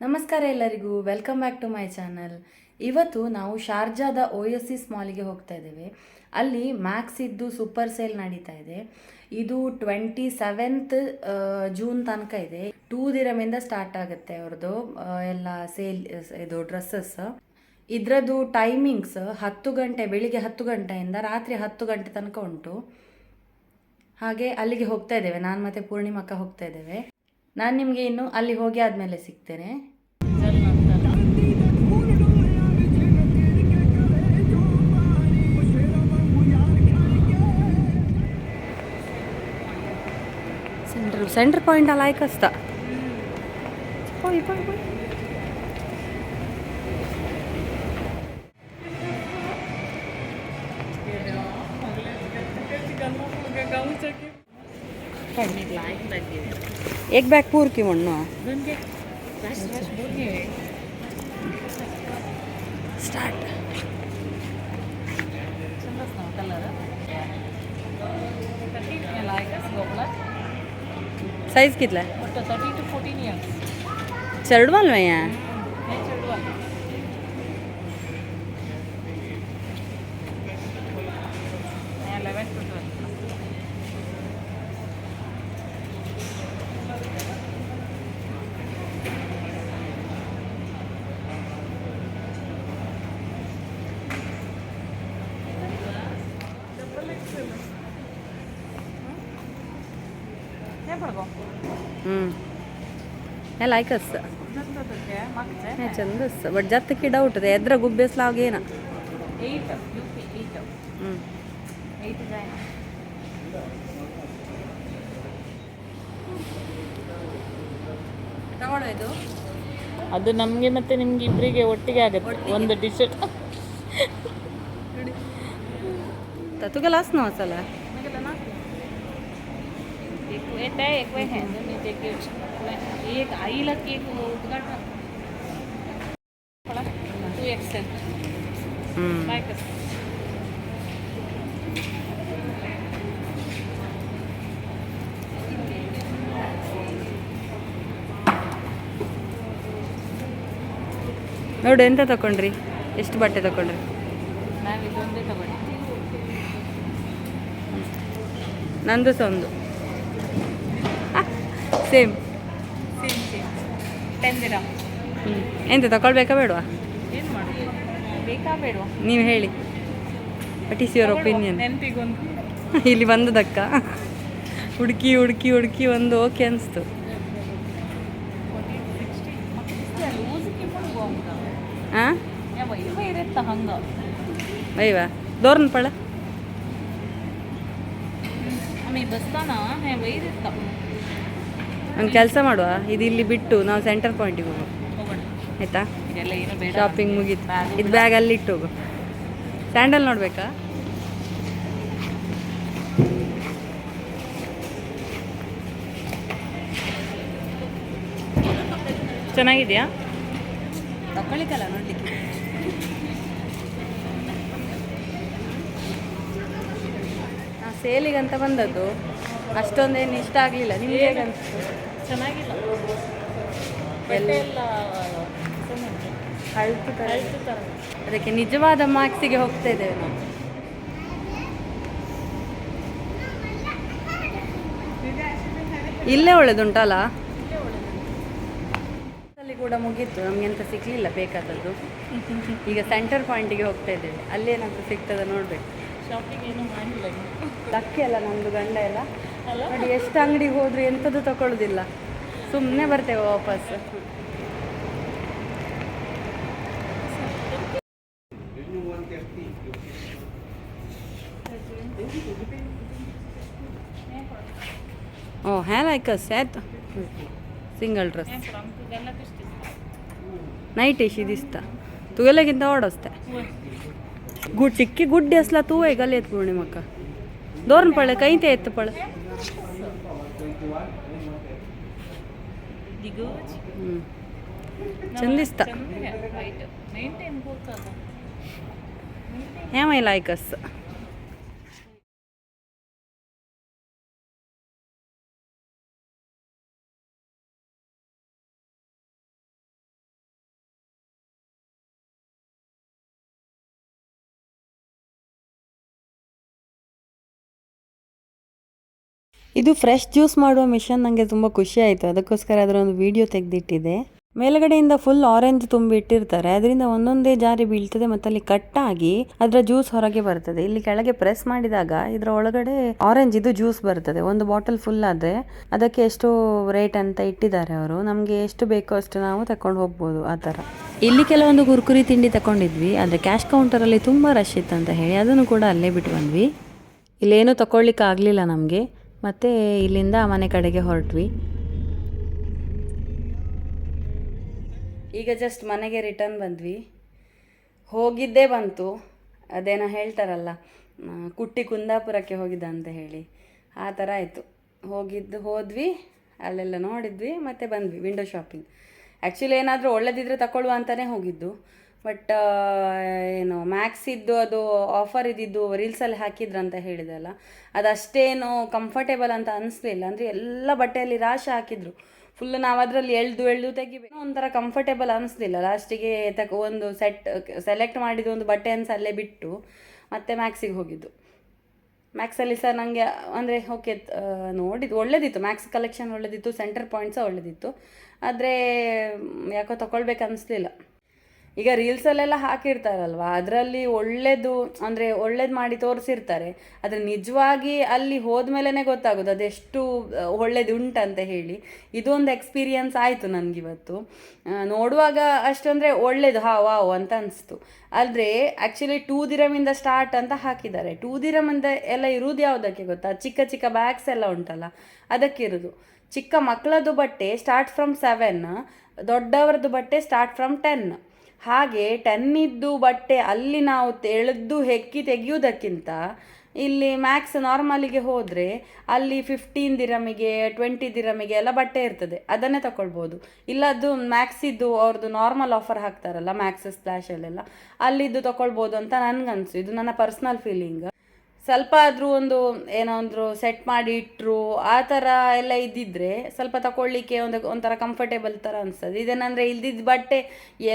ನಮಸ್ಕಾರ ಎಲ್ಲರಿಗೂ. Welcome back to my channel ಇವತ್ತು ನಾವು ಶಾರ್ಜಾದ ಒ ಎಸ್ ಇಸ್ ಮಾಲಿಗೆ ಹೋಗ್ತಾ ಇದ್ದೇವೆ. ಅಲ್ಲಿ ಮ್ಯಾಕ್ಸ್ ಇದ್ದು ಸೂಪರ್ ಸೇಲ್ ನಡೀತಾ ಇದೆ. ಇದು ಟ್ವೆಂಟಿ ಸೆವೆಂತ್ ಜೂನ್ ತನಕ ಇದೆ. ಟೂ ದಿರಮಿಂದ ಸ್ಟಾರ್ಟ್ ಆಗುತ್ತೆ ಅವ್ರದ್ದು ಎಲ್ಲ ಸೇಲ್, ಇದು ಡ್ರೆಸ್ಸಸ್. ಇದರದ್ದು ಟೈಮಿಂಗ್ಸ್ ಹತ್ತು ಗಂಟೆ, ಬೆಳಿಗ್ಗೆ ಹತ್ತು ಗಂಟೆಯಿಂದ ರಾತ್ರಿ ಹತ್ತು ಗಂಟೆ ತನಕ ಉಂಟು. ಹಾಗೆ ಅಲ್ಲಿಗೆ ಹೋಗ್ತಾ ಇದ್ದೇವೆ. ನಾನು ಮತ್ತೆ ಪೂರ್ಣಿಮಕ್ಕ ಹೋಗ್ತಾ ಇದ್ದೇವೆ. ನಾನು ನಿಮಗೆ ಇನ್ನು ಅಲ್ಲಿ ಹೋಗಿ ಆದಮೇಲೆ ಸಿಗ್ತೇನೆ. ಸೆಂಟ್ರ್ ಸೆಂಟ್ರ್ ಪಾಯಿಂಟ್ ಅಲ್ಲ ಆಯ್ಕಸ್ತ एक बॅग पूर की म्हणणं स्टार्ट साईज कितला थर्टी टू फोर्टीन ಹ್ಞೂ ಲೈಕಸ್ ಚಂದಸ್ ಬಟ್ ಜತ್ತಕ್ಕೆ ಡೌಟ್ ಇದೆ ಎದ್ರ ಗುಬ್ಬೇಸ್ ಲಾಗೇನ ಇದು? ಅದು ನಮಗೆ ಮತ್ತೆ ನಿಮ್ಗೆ ಇಬ್ಬರಿಗೆ ಒಟ್ಟಿಗೆ ಆಗುತ್ತೆ. ಒಂದು ಡಿಶ್ ಶರ್ಟ್ तू लास्ट ना चला एक येत आहे एक वेळ आहे दोन्ही ते एक- एक आईला केक उद्घाटन टू एक्सेल हम्म काय कसं ನೋಡು ಎಂತ ತಗೊಂಡ್ರಿ ಎಷ್ಟು ಬಟ್ಟೆ ತಗೊಂಡ್ರಿ ನಂದು ಸಹ ಒಂದು ಸೇಮ್ ಹ್ಞೂ ಎಂತ ತಗೊಳ್ಬೇಕಾ ಬೇಡವಾ? ನೀವು ಹೇಳಿ. ವಾಟ್ ಈಸ್ ಯುವರ್ ಒಪಿನಿಯನ್ ಇಲ್ಲಿ ಬಂದದಕ್ಕ. ಹುಡುಕಿ ಹುಡುಕಿ ಹುಡುಕಿ ಒಂದು ಓಕೆ ಅನಿಸ್ತು. ಹಾಂ ವೈವಾ ದೋರ್ನ ಪಳ. ಒಂದು ಕೆಲಸ ಮಾಡುವ? ಇದು ಇಲ್ಲಿ ಬಿಟ್ಟು ನಾವು ಸೆಂಟರ್ ಪಾಯಿಂಟಿಗೆ ಹೋಗೋಣ. ಆಯ್ತಾ? ಶಾಪಿಂಗ್ ಮುಗೀತು. ಇದು ಬ್ಯಾಗ್ ಅಲ್ಲಿ ಇಟ್ಟು ಹೋಗು. ಸ್ಯಾಂಡಲ್ ನೋಡ್ಬೇಕಾ? ಚೆನ್ನಾಗಿದೆಯಾ? ತಗೊಳ್ಳಿಕ್ಕಲ್ಲ ನೋಡ್ಲಿಕ್ಕೆ. ಸೇಲಿಗಂತ ಬಂದದ್ದು ಅಷ್ಟೊಂದೇನು ಇಷ್ಟ ಆಗಲಿಲ್ಲ. ನಿಮಗೆ ಚೆನ್ನಾಗಿಲ್ಲ. ಎಲ್ಲ ಅಳ್ತು ಅದಕ್ಕೆ ನಿಜವಾದ ಮಾರ್ಕ್ಸಿಗೆ ಹೋಗ್ತಾ ಇದ್ದೇವೆ ನಾವು. ಇಲ್ಲೇ ಒಳ್ಳೇದುಂಟಲ್ಲ? ಅಲ್ಲಿ ಕೂಡ ಮುಗೀತು. ನಮ್ಗೆ ಎಂತ ಸಿಗ್ಲಿಲ್ಲ ಬೇಕಾದದ್ದು. ಈಗ ಸೆಂಟರ್ ಪಾಯಿಂಟಿಗೆ ಹೋಗ್ತಾ ಇದ್ದೇವೆ. ಅಲ್ಲೇನಾದ್ರೂ ಸಿಗ್ತದ ನೋಡ್ಬೇಕು. ಶಾಪಿಂಗ್ ಏನು ಮಾಡಿಲ್ಲ. ಲಕ್ಕಿ ಅಲ್ಲ ನಮ್ಮದು ಗಂಡ ಎಲ್ಲ. ಅಲ್ಲ? ನೋಡಿ ಎಷ್ಟು ಅಂಗಡಿಗೆ ಹೋದ್ರು ಎಂಥದ್ದು ತಗೊಳ್ಳೋದಿಲ್ಲ ಸುಮ್ಮನೆ ಬರ್ತೇವೆ ವಾಪಸ್. ಓ ಹ್ಯಾ ಲೈಕ್ ಆಯ್ತು. Single dress. ನೈಟ್ ಏಶಿ ದಿಸ್ತ ತುಗಲೆಗಿಂತ ಓಡಸ್ತೆ. ಗುಡ್ ಚಿಕ್ಕಿ ಗುಡ್ಡೆ ಅಸ್ಲ ತೂವೆ ಗಲೆ ಎತ್ತು ಪೂರ್ಣಿಮಕ್ಕ. ದೋರ್ನ ಪಳೆ ಕೈತೆ ಎತ್ತು ಪಳೆ. ದಿಗೋಜ್ ಹ್ಞೂ ಚಂದಿಸ್ತ ಚಂದ ವೈಟ್ ನೈನ್ಟೀನ್ ಇದು ಫ್ರೆಶ್ ಜ್ಯೂಸ್ ಮಾಡುವ ಮಿಷನ್ ನನಗೆ ತುಂಬ ಖುಷಿ ಆಯಿತು. ಅದಕ್ಕೋಸ್ಕರ ಅದರ ಒಂದು ವಿಡಿಯೋ ತೆಗೆದಿಟ್ಟಿದೆ. ಮೇಲ್ಗಡೆಯಿಂದ ಫುಲ್ ಆರೆಂಜ್ ತುಂಬಿ ಇಟ್ಟಿರ್ತಾರೆ ಅದರಿಂದ ಒಂದೊಂದೇ ಜಾರಿ ಬೀಳ್ತದೆ ಮತ್ತೆ ಅಲ್ಲಿ ಕಟ್ಟಾಗಿ ಅದರ ಜ್ಯೂಸ್ ಹೊರಗೆ ಬರ್ತದೆ. ಇಲ್ಲಿ ಕೆಳಗೆ ಪ್ರೆಸ್ ಮಾಡಿದಾಗ ಇದರ ಒಳಗಡೆ ಆರೆಂಜ್ ಇದು ಜ್ಯೂಸ್ ಬರ್ತದೆ. ಒಂದು ಬಾಟಲ್ ಫುಲ್ ಆದ್ರೆ ಅದಕ್ಕೆ ಎಷ್ಟು ರೇಟ್ ಅಂತ ಇಟ್ಟಿದ್ದಾರೆ ಅವರು. ನಮಗೆ ಎಷ್ಟು ಬೇಕೋ ಅಷ್ಟು ನಾವು ತಕೊಂಡು ಹೋಗ್ಬೋದು ಆ ಥರ. ಇಲ್ಲಿ ಕೆಲವೊಂದು ಕುರ್ಕುರಿ ತಿಂಡಿ ತಗೊಂಡಿದ್ವಿ ಆದರೆ ಕ್ಯಾಶ್ ಕೌಂಟರಲ್ಲಿ ತುಂಬ ರಶ್ ಇತ್ತು ಅಂತ ಹೇಳಿ ಅದನ್ನು ಕೂಡ ಅಲ್ಲೇ ಬಿಟ್ಟು ಬಂದ್ವಿ ಇಲ್ಲೇನು ತಗೊಳ್ಲಿಕ್ಕೆ ಆಗಲಿಲ್ಲ ನಮಗೆ. ಮತ್ತೆ ಇಲ್ಲಿಂದ ಮನೆ ಕಡೆಗೆ ಹೊರಟ್ವಿ. ಈಗ ಜಸ್ಟ್ ಮನೆಗೆ ರಿಟರ್ನ್ ಬಂದ್ವಿ. ಹೋಗಿದ್ದೇ ಬಂತು. ಅದೇನೋ ಹೇಳ್ತಾರಲ್ಲ ಕುಟ್ಟಿ ಕುಂದಾಪುರಕ್ಕೆ ಹೋಗಿದ್ದ ಅಂತ ಹೇಳಿ. ಆ ಥರ ಆಯಿತು. ಹೋಗಿದ್ದು, ಹೋದ್ವಿ, ಅಲ್ಲೆಲ್ಲ ನೋಡಿದ್ವಿ, ಮತ್ತು ಬಂದ್ವಿ ವಿಂಡೋ ಶಾಪಿಂಗ್ ಆ್ಯಕ್ಚುಲಿ ಏನಾದರೂ ಒಳ್ಳೆದಿದ್ರೆ ತಗೊಳ್ಳುವ ಅಂತಲೇ ಹೋಗಿದ್ದು. ಬಟ್ ಏನು ಮ್ಯಾಕ್ಸ್ ಇದ್ದು ಅದು ಆಫರ್ ಇದ್ದಿದ್ದು ರೀಲ್ಸಲ್ಲಿ ಹಾಕಿದ್ರು ಅಂತ ಹೇಳಿದಲ್ಲ ಅಷ್ಟೇನು ಕಂಫರ್ಟೇಬಲ್ ಅಂತ ಅನಿಸ್ಲಿಲ್ಲ. ಅಂದರೆ ಎಲ್ಲ ಬಟ್ಟೆಯಲ್ಲಿ ರಾಶಿ ಹಾಕಿದ್ರು. ಫುಲ್ ನಾವು ಅದರಲ್ಲಿ ಎಳ್ದು ಎಳ್ದು ತೆಗಿಬೇಕು. ಒಂಥರ ಕಂಫರ್ಟೇಬಲ್ ಅನಿಸ್ಲಿಲ್ಲ. ಲಾಸ್ಟಿಗೆ ತಕ ಒಂದು ಸೆಟ್ ಸೆಲೆಕ್ಟ್ ಮಾಡಿದ ಒಂದು ಬಟ್ಟೆ ಅನ್ಸ ಅಲ್ಲೇ ಬಿಟ್ಟು ಮತ್ತೆ ಮ್ಯಾಕ್ಸಿಗೆ ಹೋಗಿದ್ದು. ಮ್ಯಾಕ್ಸಲ್ಲಿ ಸಹ ನನಗೆ ಅಂದರೆ ಓಕೆ ನೋಡಿದ್ದು ಒಳ್ಳೇದಿತ್ತು. ಮ್ಯಾಕ್ಸ್ ಕಲೆಕ್ಷನ್ ಒಳ್ಳೆದಿತ್ತು. ಸೆಂಟರ್ ಪಾಯಿಂಟ್ಸ ಒಳ್ಳೆದಿತ್ತು. ಆದರೆ, ಯಾಕೋ ತಗೊಳ್ಬೇಕು ಅನಿಸ್ಲಿಲ್ಲ. ಈಗ ರೀಲ್ಸಲ್ಲೆಲ್ಲ ಹಾಕಿರ್ತಾರಲ್ವ? ಅದರಲ್ಲಿ ಒಳ್ಳೆಯದು ಅಂದರೆ ಒಳ್ಳೇದು ಮಾಡಿ ತೋರಿಸಿರ್ತಾರೆ. ಆದರೆ ನಿಜವಾಗಿ ಅಲ್ಲಿ ಹೋದ್ಮೇಲೆ ಗೊತ್ತಾಗೋದು, ಅದೆಷ್ಟು ಒಳ್ಳೇದು ಉಂಟಂತ ಹೇಳಿ. ಇದೊಂದು ಎಕ್ಸ್ಪೀರಿಯನ್ಸ್ ಆಯಿತು ನನಗಿವತ್ತು. ನೋಡುವಾಗ ಅಷ್ಟಂದರೆ ಒಳ್ಳೇದು, ಹಾ, ವಾವ್ ಅಂತ ಅನಿಸ್ತು. ಆದರೆ ಆ್ಯಕ್ಚುಲಿ ಟೂ ದಿರಮಿಂದ ಸ್ಟಾರ್ಟ್ ಅಂತ ಹಾಕಿದ್ದಾರೆ. ಟೂ ದಿರಮಿಂದ ಎಲ್ಲ ಇರುವುದು ಯಾವುದಕ್ಕೆ ಗೊತ್ತಾ? ಚಿಕ್ಕ ಚಿಕ್ಕ ಬ್ಯಾಗ್ಸ್ ಎಲ್ಲ ಉಂಟಲ್ಲ ಇರುದು. ಚಿಕ್ಕ ಮಕ್ಕಳದ್ದು ಬಟ್ಟೆ ಸ್ಟಾರ್ಟ್ ಫ್ರಮ್ ಸೆವೆನ್ ದೊಡ್ಡವರದ್ದು ಬಟ್ಟೆ ಸ್ಟಾರ್ಟ್ ಫ್ರಮ್ ಟೆನ್ ಹಾಗೆ ಟನ್ನಿದ್ದು ಬಟ್ಟೆ ಅಲ್ಲಿ ನಾವು ತೆಳೆದು ಹೆಕ್ಕಿ ತೆಗೆಯುವುದಕ್ಕಿಂತ ಇಲ್ಲಿ ಮ್ಯಾಕ್ಸ್ ನಾರ್ಮಲಿಗೆ ಹೋದರೆ ಅಲ್ಲಿ ಫಿಫ್ಟೀನ್ ದಿರಮಿಗೆ ಟ್ವೆಂಟಿ ದಿರಮಿಗೆ ಎಲ್ಲ ಬಟ್ಟೆ ಇರ್ತದೆ. ಅದನ್ನೇ ತಗೊಳ್ಬೋದು ಇಲ್ಲದ್ದು ಮ್ಯಾಕ್ಸಿದ್ದು ಅವ್ರದ್ದು ನಾರ್ಮಲ್ ಆಫರ್ ಹಾಕ್ತಾರಲ್ಲ ಮ್ಯಾಕ್ಸ್ ಸ್ಪ್ಲಾಶಲ್ಲೆಲ್ಲ ಅಲ್ಲಿದ್ದು ತಗೊಳ್ಬೋದು ಅಂತ ನನಗನ್ಸು. ಇದು ನನ್ನ ಪರ್ಸ್ನಲ್ ಫೀಲಿಂಗ್ ಸ್ವಲ್ಪ ಆದರೂ ಒಂದು ಏನೋ ಒಂದು ಸೆಟ್ ಮಾಡಿ ಇಟ್ಟರು ಆ ಥರ ಎಲ್ಲ ಇದ್ದಿದ್ರೆ ಸ್ವಲ್ಪ ತಗೊಳ್ಳಿಕ್ಕೆ ಒಂದು, ಒಂಥರ ಕಂಫರ್ಟೇಬಲ್ ಥರ ಅನಿಸ್ತದೆ ಇದೇನಂದರೆ ಇಲ್ದಿದ್ದ ಬಟ್ಟೆ,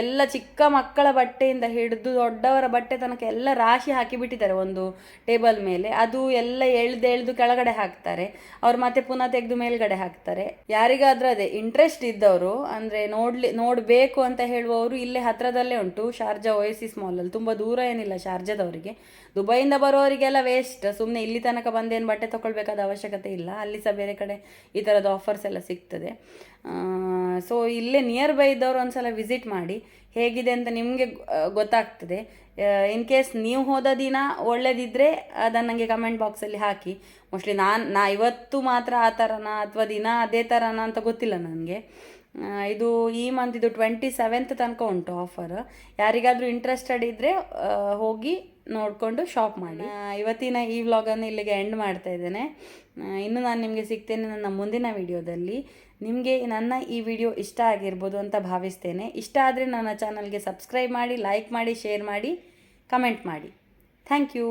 ಎಲ್ಲ ಚಿಕ್ಕ ಮಕ್ಕಳ ಬಟ್ಟೆಯಿಂದ ಹಿಡಿದು ದೊಡ್ಡವರ ಬಟ್ಟೆ ತನಕ ಎಲ್ಲ ರಾಶಿ ಹಾಕಿಬಿಟ್ಟಿದ್ದಾರೆ ಒಂದು ಟೇಬಲ್ ಮೇಲೆ. ಅದು ಎಲ್ಲ ಎಳ್ದು ಎಳ್ದು ಕೆಳಗಡೆ ಹಾಕ್ತಾರೆ. ಅವ್ರು ಮತ್ತೆ ಪುನಃ ತೆಗೆದು ಮೇಲ್ಗಡೆ ಹಾಕ್ತಾರೆ. ಯಾರಿಗಾದ್ರೂ ಅದೇ ಇಂಟ್ರೆಸ್ಟ್ ಇದ್ದವರು, ಅಂದರೆ ನೋಡ್ಲಿ, ನೋಡಬೇಕು ಅಂತ ಹೇಳುವವರು ಇಲ್ಲೇ ಹತ್ತಿರದಲ್ಲೇ ಉಂಟು. ಶಾರ್ಜಾ ಓಯಸಿಸ್ ಮಾಲಲ್ಲಿ ತುಂಬ ದೂರ ಏನಿಲ್ಲ ಶಾರ್ಜಾದವರಿಗೆ. ದುಬೈಯಿಂದ ಬರೋರಿಗೆಲ್ಲ ವೇಸ್ಟ್ ಸುಮ್ಮನೆ ಇಲ್ಲಿ ತನಕ ಬಂದೇನು ಬಟ್ಟೆ ತೊಗೊಳ್ಬೇಕಾದ ಅವಶ್ಯಕತೆ ಇಲ್ಲ. ಅಲ್ಲಿ ಸಹ ಬೇರೆ ಕಡೆ ಈ ಥರದ ಆಫರ್ಸ್ ಎಲ್ಲ ಸಿಗ್ತದೆ. ಸೊ ಇಲ್ಲೇ ನಿಯರ್ ಬೈ ಇದ್ದವರು ಒಂದ್ಸಲ ವಿಸಿಟ್ ಮಾಡಿ. ಹೇಗಿದೆ ಅಂತ ನಿಮಗೆ ಗೊತ್ತಾಗ್ತದೆ. ಇನ್ ಕೇಸ್ ನೀವು ಹೋದ ದಿನ ಒಳ್ಳೇದಿದ್ದರೆ ಅದನ್ನು ನನಗೆ ಕಮೆಂಟ್ ಬಾಕ್ಸಲ್ಲಿ ಹಾಕಿ. ಮೋಸ್ಟ್ಲಿ ನಾನು, ನಾ ಇವತ್ತು ಮಾತ್ರ ಆ ಥರನಾ ಅಥವಾ ದಿನ ಅದೇ ಥರನಾ ಅಂತ ಗೊತ್ತಿಲ್ಲ ನನಗೆ. ಇದು ಈ ಮಂತ್ ಇದು ಟ್ವೆಂಟಿ ಸೆವೆಂತ್ ತನಕ ಉಂಟು ಆಫರ್ ಯಾರಿಗಾದರೂ ಇಂಟ್ರೆಸ್ಟೆಡ್ ಇದ್ದರೆ ಹೋಗಿ ನೋಡಿಕೊಂಡು ಶಾಪ್ ಮಾಡಿ. ಇವತ್ತಿನ ಈ ವ್ಲಾಗನ್ನು ಇಲ್ಲಿಗೆ ಎಂಡ್ ಮಾಡ್ತಾ ಇದ್ದೇನೆ. ಇನ್ನು ನಾನು ನಿಮಗೆ ಸಿಗ್ತೇನೆ ನನ್ನ ಮುಂದಿನ ವಿಡಿಯೋದಲ್ಲಿ ನಿಮಗೆ ನನ್ನ ಈ ವಿಡಿಯೋ ಇಷ್ಟ ಆಗಿರ್ಬೋದು ಅಂತ ಭಾವಿಸ್ತೇನೆ. ಇಷ್ಟ ಆದರೆ ನನ್ನ ಚಾನಲ್ಗೆ ಸಬ್ಸ್ಕ್ರೈಬ್ ಮಾಡಿ ಲೈಕ್ ಮಾಡಿ ಶೇರ್ ಮಾಡಿ ಕಮೆಂಟ್ ಮಾಡಿ. Thank you